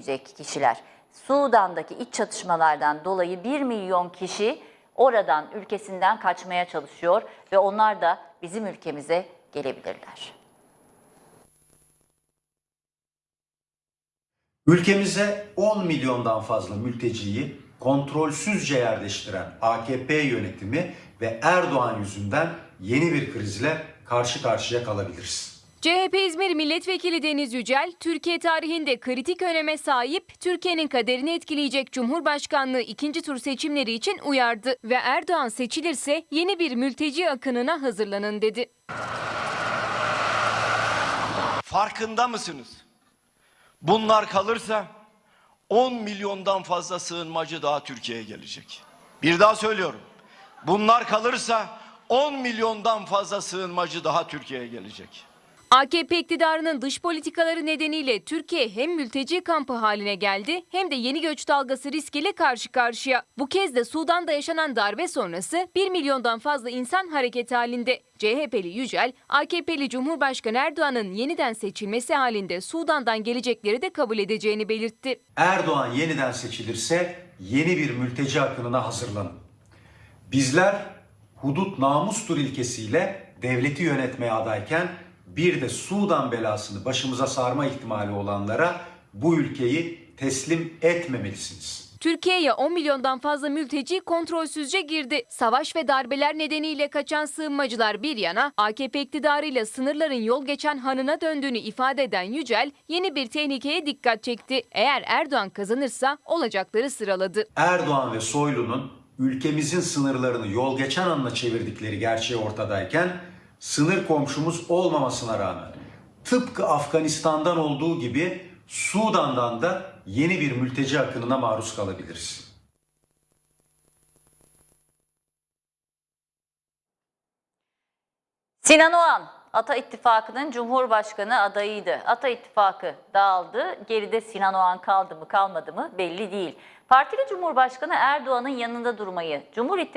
gelecek kişiler. Sudan'daki iç çatışmalardan dolayı 1 milyon kişi oradan ülkesinden kaçmaya çalışıyor ve onlar da bizim ülkemize gelebilirler. Ülkemize 10 milyondan fazla mülteciyi kontrolsüzce yerleştiren AKP yönetimi ve Erdoğan yüzünden yeni bir krizle karşı karşıya kalabiliriz. CHP İzmir Milletvekili Deniz Yücel, Türkiye tarihinde kritik öneme sahip, Türkiye'nin kaderini etkileyecek Cumhurbaşkanlığı ikinci tur seçimleri için uyardı ve Erdoğan seçilirse yeni bir mülteci akınına hazırlanın dedi. Farkında mısınız? Bunlar kalırsa 10 milyondan fazla sığınmacı daha Türkiye'ye gelecek. Bir daha söylüyorum. Bunlar kalırsa 10 milyondan fazla sığınmacı daha Türkiye'ye gelecek. AKP iktidarının dış politikaları nedeniyle Türkiye hem mülteci kampı haline geldi hem de yeni göç dalgası riskiyle karşı karşıya. Bu kez de Sudan'da yaşanan darbe sonrası 1 milyondan fazla insan hareket halinde. CHP'li Yücel, AKP'li Cumhurbaşkanı Erdoğan'ın yeniden seçilmesi halinde Sudan'dan gelecekleri de kabul edeceğini belirtti. Erdoğan yeniden seçilirse yeni bir mülteci akınına hazırlanın. Bizler hudut namustur ilkesiyle devleti yönetmeye adayken bir de Sudan belasını başımıza sarma ihtimali olanlara bu ülkeyi teslim etmemelisiniz. Türkiye'ye 10 milyondan fazla mülteci kontrolsüzce girdi. Savaş ve darbeler nedeniyle kaçan sığınmacılar bir yana AKP iktidarıyla sınırların yol geçen hanına döndüğünü ifade eden Yücel yeni bir tehlikeye dikkat çekti. Eğer Erdoğan kazanırsa olacakları sıraladı. Erdoğan ve Soylu'nun ülkemizin sınırlarını yol geçen anına çevirdikleri gerçeği ortadayken sınır komşumuz olmamasına rağmen tıpkı Afganistan'dan olduğu gibi Sudan'dan da yeni bir mülteci akınına maruz kalabiliriz. Sinan Oğan, Ata İttifakı'nın Cumhurbaşkanı adayıydı. Ata İttifakı dağıldı. Geride Sinan Oğan kaldı mı kalmadı mı belli değil. Partili Cumhurbaşkanı Erdoğan'ın yanında durmayı, Cumhur İttifakı